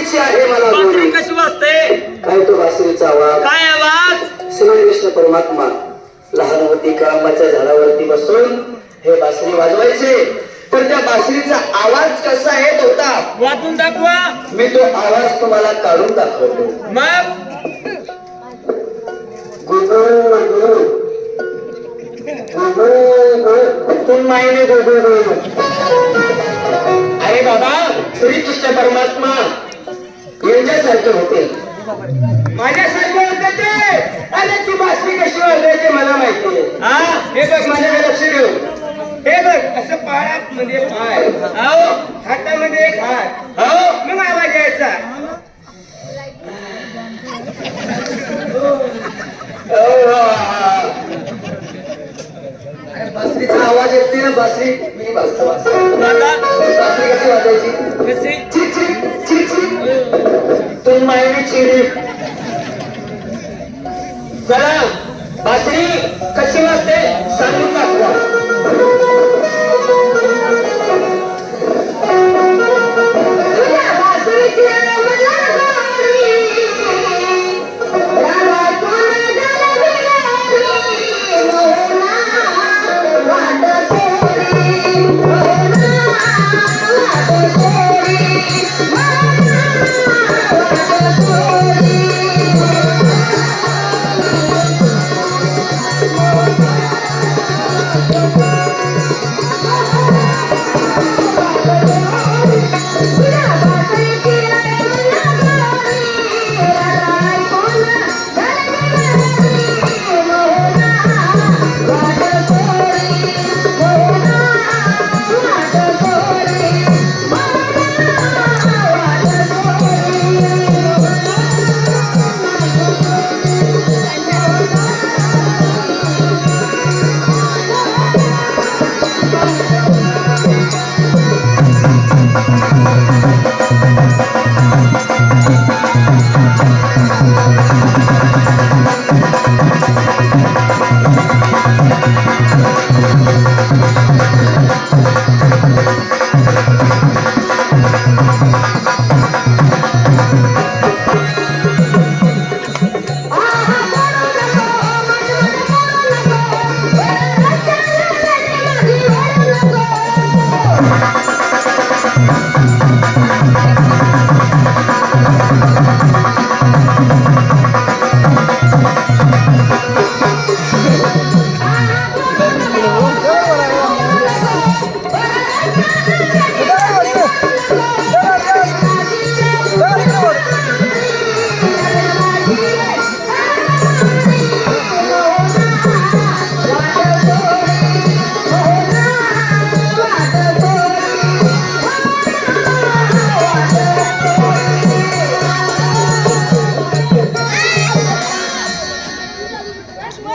बासरीची आहे मला बासरी. कशी वाजते? काय तो बासरीचा आवाज? काय आवाज? श्रीकृष्ण परमात्मा लहान होती कळंबाच्या झाडावरती बसून हे बासरी वाजवायचे. पण त्या बासरीचा आवाज कसा येत होता? वाजून दाखवा. मी तो आवाज तुम्हाला काढून दाखवतो. मग? मायने. अरे बाबा श्रीकृष्ण परमात्मा यांच्यासारखे होते. माझ्यासारखे होते ते. अरे ती बासरी कशी वाजवायची मला माहिती हा? हे बघ माझ्याकडे लक्ष देऊ हे बघ असं पायात मध्ये पाय. आओ हातामध्ये एक हात. आओ मग आवाज यायचा. अरे बासरीचा आवाज येत ना बासरी. मी बासरी बासरी कशी वाजायची कशी? Kitty.